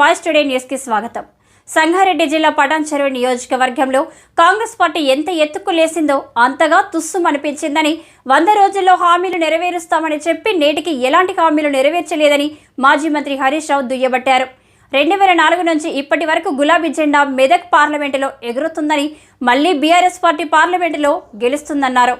Voice today న్యూస్కి స్వాగతం. సంగారెడ్డి జిల్లా పటాన్చెరువు నియోజకవర్గంలో కాంగ్రెస్ పార్టీ ఎంత ఎత్తుకు లేసిందో అంతగా తుస్సుమనిపించిందని వంద రోజుల్లో హామీలు నెరవేరుస్తామని చెప్పి నేటికి ఎలాంటి హామీలు నెరవేర్చలేదని మాజీ మంత్రి హరీష్ రావు దుయ్యబట్టారు. రెండు వేల నాలుగు నుంచి ఇప్పటి వరకు గులాబీ జెండా మెదక్ పార్లమెంటులో ఎగురుతుందని మళ్ళీ బీఆర్ఎస్ పార్టీ పార్లమెంటులో గెలుస్తుందన్నారు.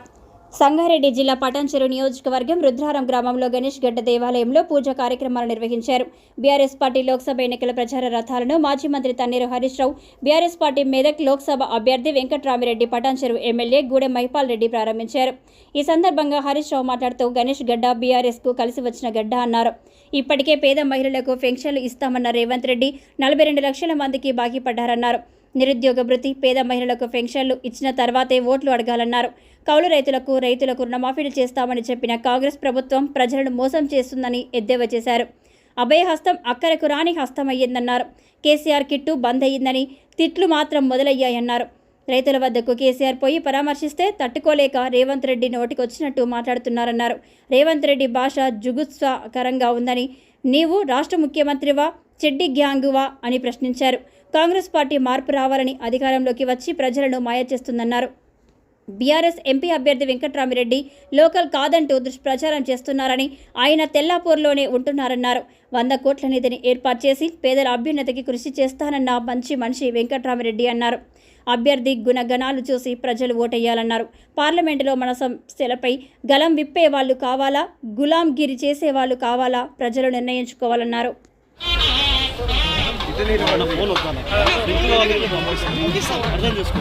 సంగారెడ్డి జిల్లా పటాన్చెరు నియోజకవర్గం రుద్రారం గ్రామంలో గణేష్ గడ్డ దేవాలయంలో పూజా కార్యక్రమాలు నిర్వహించారు. బీఆర్ఎస్ పార్టీ లోక్సభ ఎన్నికల ప్రచార రథాలను మాజీ మంత్రి తన్నీరు హరీష్ రావు బీఆర్ఎస్ పార్టీ మెదక్ లోక్సభ అభ్యర్థి వెంకట్రామిరెడ్డి పటాన్చెరు ఎమ్మెల్యే గూడెం మహిపాల్ రెడ్డి ప్రారంభించారు. ఈ సందర్భంగా హరీష్ రావు మాట్లాడుతూ గణేష్ గడ్డ బీఆర్ఎస్కు కలిసి వచ్చిన గడ్డ అన్నారు. ఇప్పటికే పేద మహిళలకు పెన్షన్లు ఇస్తామన్న రేవంత్ రెడ్డి నలభై రెండు లక్షల మందికి బాకీ పడ్డారన్నారు. నిరుద్యోగ భృతి పేద మహిళలకు పెన్షన్లు ఇచ్చిన తర్వాతే ఓట్లు అడగాలన్నారు. కౌలు రైతులకు రైతులకు రుణమాఫీలు చేస్తామని చెప్పిన కాంగ్రెస్ ప్రభుత్వం ప్రజలను మోసం చేస్తుందని ఎద్దేవా చేశారు. అభయహస్తం అక్కరకు రాని హస్తం అయ్యిందన్నారు కేసీఆర్ కిట్టు బంద్ అయ్యిందని తిట్లు మాత్రం మొదలయ్యాయన్నారు. రైతుల వద్దకు కేసీఆర్ పోయి పరామర్శిస్తే తట్టుకోలేక రేవంత్ రెడ్డి నోటికొచ్చినట్టు మాట్లాడుతున్నారన్నారు. రేవంత్ రెడ్డి భాష జుగుత్సాకరంగా ఉందని నీవు రాష్ట్ర ముఖ్యమంత్రివా చెడ్డి గ్యాంగువా అని ప్రశ్నించారు. కాంగ్రెస్ పార్టీ మార్పు రావాలని అధికారంలోకి వచ్చి ప్రజలను మాయ చేస్తుందన్నారు. బీఆర్ఎస్ ఎంపీ అభ్యర్థి వెంకట్రామిరెడ్డి లోకల్ కాదంటూ దుష్ప్రచారం చేస్తున్నారని ఆయన తెల్లాపూర్లోనే ఉంటున్నారన్నారు. వంద కోట్ల నిధిని ఏర్పాటు చేసి పేదల అభ్యున్నతికి కృషి చేస్తానన్న మంచి మనిషి వెంకట్రామిరెడ్డి అన్నారు. అభ్యర్థి గుణగణాలు చూసి ప్రజలు ఓటేయాలన్నారు. పార్లమెంటులో మన సమస్యలపై గలం విప్పే వాళ్ళు కావాలా? గులాంగిరి చేసే వాళ్ళు కావాలా? ప్రజలు నిర్ణయించుకోవాలన్నారు. అర్థం చేసుకో.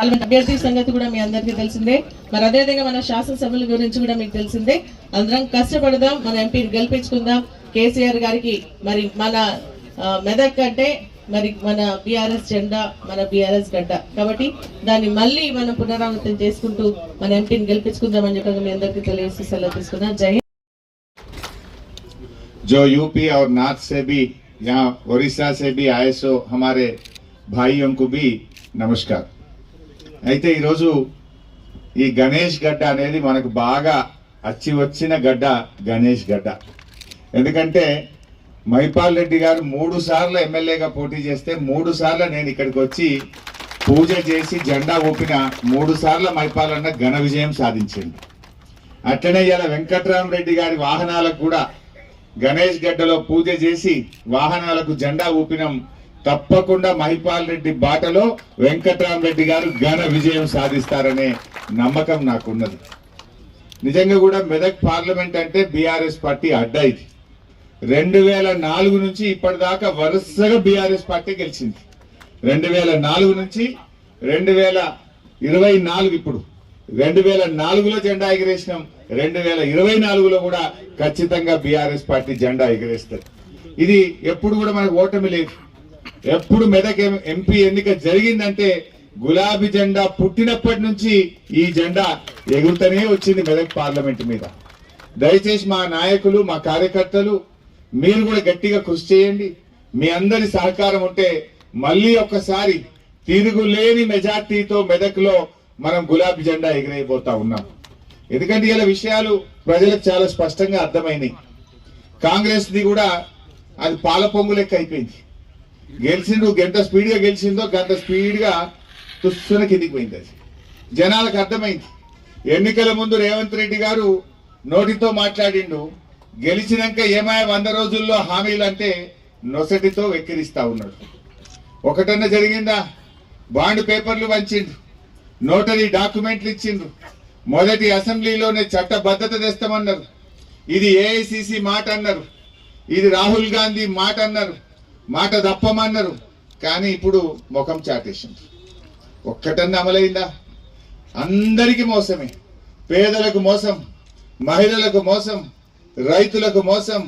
పార్లమెంట్ అభ్యర్థి సంగతి కూడా మీ అందరికీ తెలిసిందే మరి అదేవిధంగా మన శాసనసభ్యుల గురించి కూడా మీకు తెలిసిందే అందరం కష్టపడదాం మన ఎంపీని గెలిపించుకుందాం కేసీఆర్ గారికి మరి మన ఆ, మెదక్ అంటే మరి మన బీఆర్ఎస్ జెండా మన బీఆర్ఎస్ గడ్డ కాబట్టి దాన్ని మళ్ళీ మనం పునరావృతం చేసుకుంటూ మన ఎంపీని గెలిపించుకుందామని చెప్పి మీ అందరికీ తెలియజేసి సెలవు తీసుకుందాం జై హింద్. जो यूपी और नॉर्थ से भी यहाँ उड़ीसा से भी आए सो हमारे भाइयों को भी నమస్కార్ అయితే ఈరోజు ఈ గణేష్ గడ్డ అనేది మనకు బాగా అచ్చి వచ్చిన గడ్డ గణేష్ గడ్డ. ఎందుకంటే మహిపాల్ రెడ్డి గారు మూడు సార్లు ఎమ్మెల్యేగా పోటీ చేస్తే మూడు సార్లు నేను ఇక్కడికి వచ్చి పూజ చేసి జెండా ఊపిన మూడు సార్లు మహిపాల్ అన్న ఘన విజయం సాధించింది. అట్లనే ఇలా వెంకట్రామరెడ్డి గారి వాహనాలకు కూడా గణేష్ గడ్డలో పూజ చేసి వాహనాలకు జెండా ఊపినం. తప్పకుండా మహిపాల్ రెడ్డి బాటలో వెంకట్రామరెడ్డి గారు ఘన విజయం సాధిస్తారనే నమ్మకం నాకున్నది. నిజంగా కూడా మెదక్ పార్లమెంట్ అంటే బీఆర్ఎస్ పార్టీ అడ్డా ఇది. రెండు వేల నాలుగు నుంచి ఇప్పటిదాకా వరుసగా బీఆర్ఎస్ పార్టీ గెలిచింది. రెండు వేల నాలుగు నుంచి రెండు వేల ఇరవై నాలుగు ఇప్పుడు. రెండు వేల నాలుగులో జెండా ఎగిరేసినాం. రెండు వేల ఇరవై నాలుగులో కూడా ఖచ్చితంగా బీఆర్ఎస్ పార్టీ జెండా ఎగిరేస్తారు ఇది ఎప్పుడు కూడా మనకు ఓటమి లేదు. ఎప్పుడు మెదక్ ఎంపీ ఎన్నిక జరిగిందంటే గులాబీ జెండా పుట్టినప్పటి నుంచి ఈ జెండా ఎగురుతూనే వచ్చింది మెదక్ పార్లమెంట్ మీద. దయచేసి మా నాయకులు మా కార్యకర్తలు మీరు కూడా గట్టిగా కృషి చేయండి. మీ అందరి సహకారం ఉంటే మళ్ళీ ఒక్కసారి తిరుగులేని మెజార్టీతో మెదక్లో మనం గులాబీ జెండా ఎగిరైపోతా ఉన్నాం. ఎందుకంటే ఇలా విషయాలు ప్రజలకు చాలా స్పష్టంగా అర్థమైనాయి. కాంగ్రెస్ది కూడా అది పాల పొంగు లెక్క అయిపోయింది. గెలిచిండు గంట స్పీడ్గా గెలిచిందో గంట స్పీడ్గా తుస్సున కిందికి పోయింది అది. జనాలకు అర్థమైంది. ఎన్నికల ముందు రేవంత్ రెడ్డి గారు నోటితో మాట్లాడిండు గెలిచినాక ఏమాయ వంద రోజుల్లో హామీలు అంటే నొసటితో వెక్కిరిస్తా ఉన్నాడు. ఒకటన్నా జరిగిందా? బాండ్ పేపర్లు వంచిండ్రు నోటరీ డాక్యుమెంట్లు ఇచ్చిండ్రు మొదటి అసెంబ్లీలోనే చట్టబద్ధత తెస్తామన్నారు. ఇది ఏఐసిసి మాట అన్నారు ఇది రాహుల్ గాంధీ మాట అన్నారు మాట తప్పమన్నారు కానీ ఇప్పుడు ముఖం చాటేసింది. ఒక్కటన్నా అమలైందా? అందరికీ మోసమే. పేదలకు మోసం మహిళలకు మోసం రైతులకు మోసం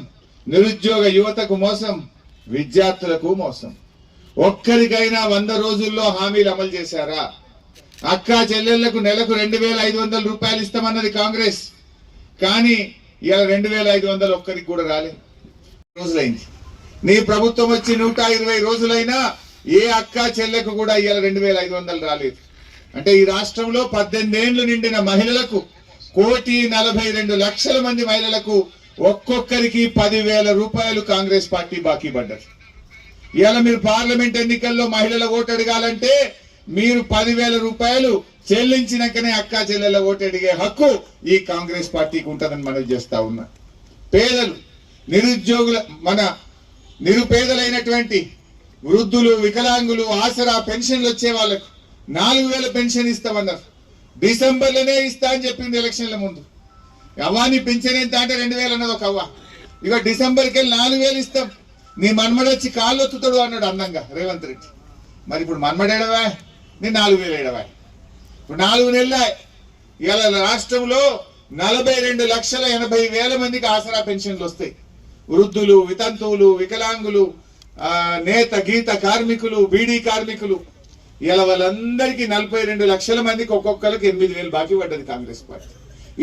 నిరుద్యోగ యువతకు మోసం విద్యార్థులకు మోసం. ఒక్కరికైనా వంద రోజుల్లో హామీలు అమలు చేశారా? అక్కా చెల్లెళ్ళకు నెలకు రెండు వేల ఐదు వందల రూపాయలు ఇస్తామన్నది కాంగ్రెస్. కానీ ఇలా రెండు వేల ఐదు వందలు ఒక్కరికి కూడా రాలేదు రోజులైంది. నీ ప్రభుత్వం వచ్చి నూట ఇరవై రోజులైనా ఏ అక్క చెల్లెకు కూడా ఇవాళ రెండు వేల ఐదు వందలు రాలేదు. అంటే ఈ రాష్ట్రంలో పద్దెనిమిదేండ్లు నిండిన మహిళలకు కోటి నలభై రెండు లక్షల మంది మహిళలకు ఒక్కొక్కరికి పదివేల రూపాయలు కాంగ్రెస్ పార్టీ బాకీ పడ్డారు ఇవాళ మీరు పార్లమెంట్ ఎన్నికల్లో మహిళల ఓటు అడగాలంటే మీరు పదివేల రూపాయలు చెల్లించినాకనే అక్క చెల్లెల ఓటు అడిగే హక్కు ఈ కాంగ్రెస్ పార్టీకి ఉంటుందని మనం చేస్తా ఉన్నా. పేదలు నిరుద్యోగుల మన నిరుపేదలైనటువంటి వృద్ధులు వికలాంగులు ఆసరా పెన్షన్లు వచ్చే వాళ్ళకు నాలుగు వేల పెన్షన్ ఇస్తామన్నారు. డిసెంబర్లోనే ఇస్తా అని చెప్పింది ఎలక్షన్ల ముందు. అవ్వాని పెన్షన్ ఎంత అంటే రెండు వేలు అన్నది ఒక అవ్వ ఇక డిసెంబర్కి వెళ్ళి నాలుగు వేలు ఇస్తాం. నీ మన్మడొచ్చి కాళ్ళు ఒత్తుతాడు అన్నాడు అందంగా రేవంత్ రెడ్డి. మరి ఇప్పుడు మన్మడేడవా నీ నాలుగు వేలు ఏడవా? ఇప్పుడు నాలుగు నెలల ఇవాళ రాష్ట్రంలో నలభై రెండు లక్షల ఎనభై వేల మందికి ఆసరా పెన్షన్లు వస్తాయి. వృద్ధులు వితంతువులు వికలాంగులు నేత గీత కార్మికులు బీడీ కార్మికులు ఇలా వాళ్ళందరికీ నలభై రెండు లక్షల మందికి ఒక్కొక్కరికి ఎనిమిది వేలు బాకీ పడ్డది కాంగ్రెస్ పార్టీ.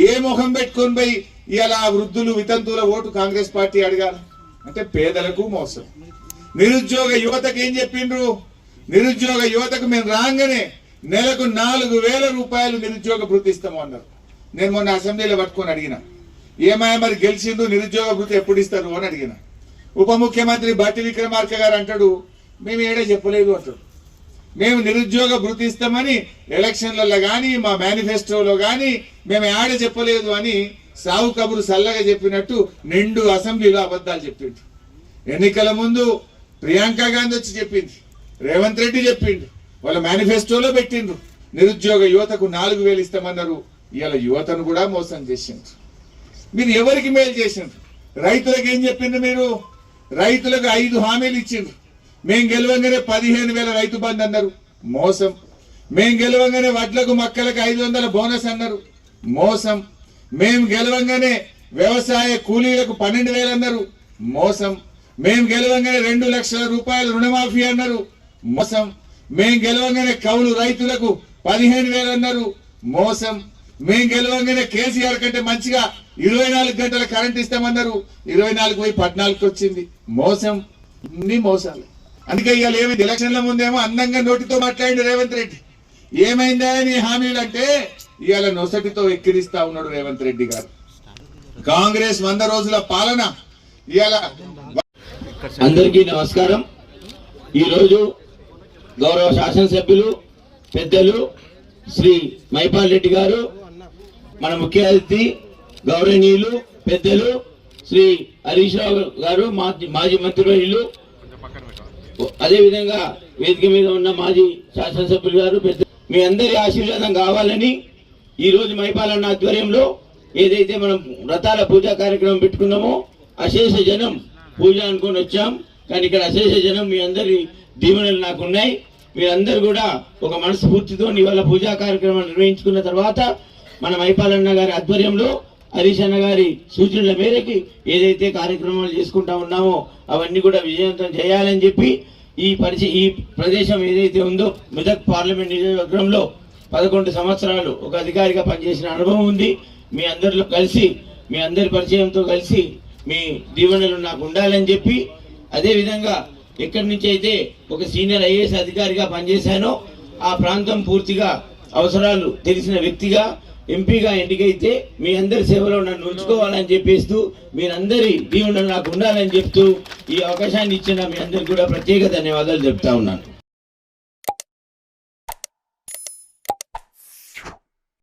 ఏ ముఖం పెట్టుకొని పోయి ఇలా వృద్ధులు వితంతువుల ఓటు కాంగ్రెస్ పార్టీ అడగాలి? అంటే పేదలకు మోసం. నిరుద్యోగ యువతకు ఏం చెప్పిండ్రు? నిరుద్యోగ యువతకు మేము రాగానే నెలకు నాలుగు వేల రూపాయలు నిరుద్యోగ భృతి ఇస్తాము అన్నారు. నేను మొన్న అసెంబ్లీలో పట్టుకొని అడిగినా. ఏమాయ మరి గెలిచిండు నిరుద్యోగ భృతి ఎప్పుడు ఇస్తారు అని అడిగిన. ఉప ముఖ్యమంత్రి భట్టి విక్రమార్క గారు అంటాడు మేము ఏడే చెప్పలేదు అంటాడు. మేము నిరుద్యోగ భృతి ఇస్తామని ఎలక్షన్లలో కానీ మా మేనిఫెస్టోలో కానీ మేము ఆడ చెప్పలేదు అని సావు కబురు సల్లగా చెప్పినట్టు నిండు అసెంబ్లీలో అబద్ధాలు చెప్పిండు. ఎన్నికల ముందు ప్రియాంక గాంధీ వచ్చి చెప్పింది రేవంత్ రెడ్డి చెప్పిండు వాళ్ళ మేనిఫెస్టోలో పెట్టిండ్రు నిరుద్యోగ యువతకు నాలుగు వేలు ఇస్తామన్నారు ఇవాళ యువతను కూడా మోసం చేసిండ్రు. మీరు ఎవరికి మేలు చేసిండ్రు? రైతులకు ఏం చెప్పిండ్రు మీరు? రైతులకు ఐదు హామీలు ఇచ్చిండ్రు. మేం గెలవంగానే పదిహేను వేల రైతు బంధు అన్నారు. మోసం. మేం గెలవంగానే వడ్లకు మక్కలకు ఐదు వందల బోనస్ అన్నారు. మోసం. మేం గెలవంగానే వ్యవసాయ కూలీలకు పన్నెండు వేలు అన్నారు. మోసం. మేం గెలవంగానే రెండు లక్షల రూపాయల రుణమాఫీ అన్నారు. మోసం. మేం గెలవంగానే కౌలు రైతులకు పదిహేను వేలు అన్నారు. మోసం. మేం గెలవంగానే కేసీఆర్ కంటే మంచిగా ఇరవై నాలుగు గంటల కరెంట్ ఇస్తామన్నారు. ఇరవై నాలుగు పోయి పద్నాలుగు వచ్చింది. మోసం ఇన్ని మోసాలు. అందుకే ఇవాళ ఏమైంది? ఎలక్షన్ల ముందేమో అందంగా నోటితో మాట్లాడిండు రేవంత్ రెడ్డి. ఏమైందా నీ హామీలు అంటే ఇవాళ నొసటితో ఎక్కిరిస్తా ఉన్నాడు రేవంత్ రెడ్డి గారు. కాంగ్రెస్ వంద రోజుల పాలన. ఇవాళ అందరికీ నమస్కారం. ఈరోజు గౌరవ శాసనసభ్యులు పెద్దలు శ్రీ మైపాల్ రెడ్డి గారు మన ముఖ్య అతిథి గౌరవనీయులు పెద్దలు శ్రీ హరీష్ రావు గారు మాజీ మాజీ మంత్రివర్యులు. అదేవిధంగా వేదిక మీద ఉన్న మాజీ శాసనసభ్యులు గారు పెద్ద మీ అందరి ఆశీర్వాదం కావాలని ఈ రోజు మైపాలన్న ఆధ్వర్యంలో ఏదైతే మనం వ్రతాల పూజా కార్యక్రమం పెట్టుకున్నామో అశేష జనం పూజ అనుకొని వచ్చాం. కానీ ఇక్కడ అశేష జనం మీ అందరి దీవెనలు నాకు ఉన్నాయి మీరందరూ కూడా ఒక మనస్ఫూర్తితో ఇవాళ పూజా కార్యక్రమం నిర్వహించుకున్న తర్వాత మన మైపాలన్న గారి ఆధ్వర్యంలో హరీష్ అన్న గారి సూచనల మేరకి ఏదైతే కార్యక్రమాలు చేసుకుంటా ఉన్నామో అవన్నీ కూడా విజయవంతం చేయాలని చెప్పి ఈ పరిచి ఈ ప్రదేశం ఏదైతే ఉందో మెదక్ పార్లమెంట్ నియోజకవర్గంలో పదకొండు సంవత్సరాలు ఒక అధికారిగా పనిచేసిన అనుభవం ఉంది. మీ అందరిలో కలిసి మీ అందరి పరిచయంతో కలిసి మీ దీవెనలు నాకు ఉండాలని చెప్పి అదేవిధంగా ఎక్కడి నుంచి అయితే ఒక సీనియర్ ఐఏఎస్ అధికారిగా పనిచేశానో ఆ ప్రాంతం పూర్తిగా అవసరాలు తెలిసిన వ్యక్తిగా ఎంపీగా ఎన్నికైతే మీ అందరి సేవలో నన్ను ఉంచుకోవాలని చెప్పేస్తూ మీరందరి దీవుడు నాకు ఉండాలని చెప్తూ ఈ అవకాశాన్ని ఇచ్చిన మీ అందరికి కూడా ప్రత్యేక ధన్యవాదాలు చెప్తా ఉన్నాను.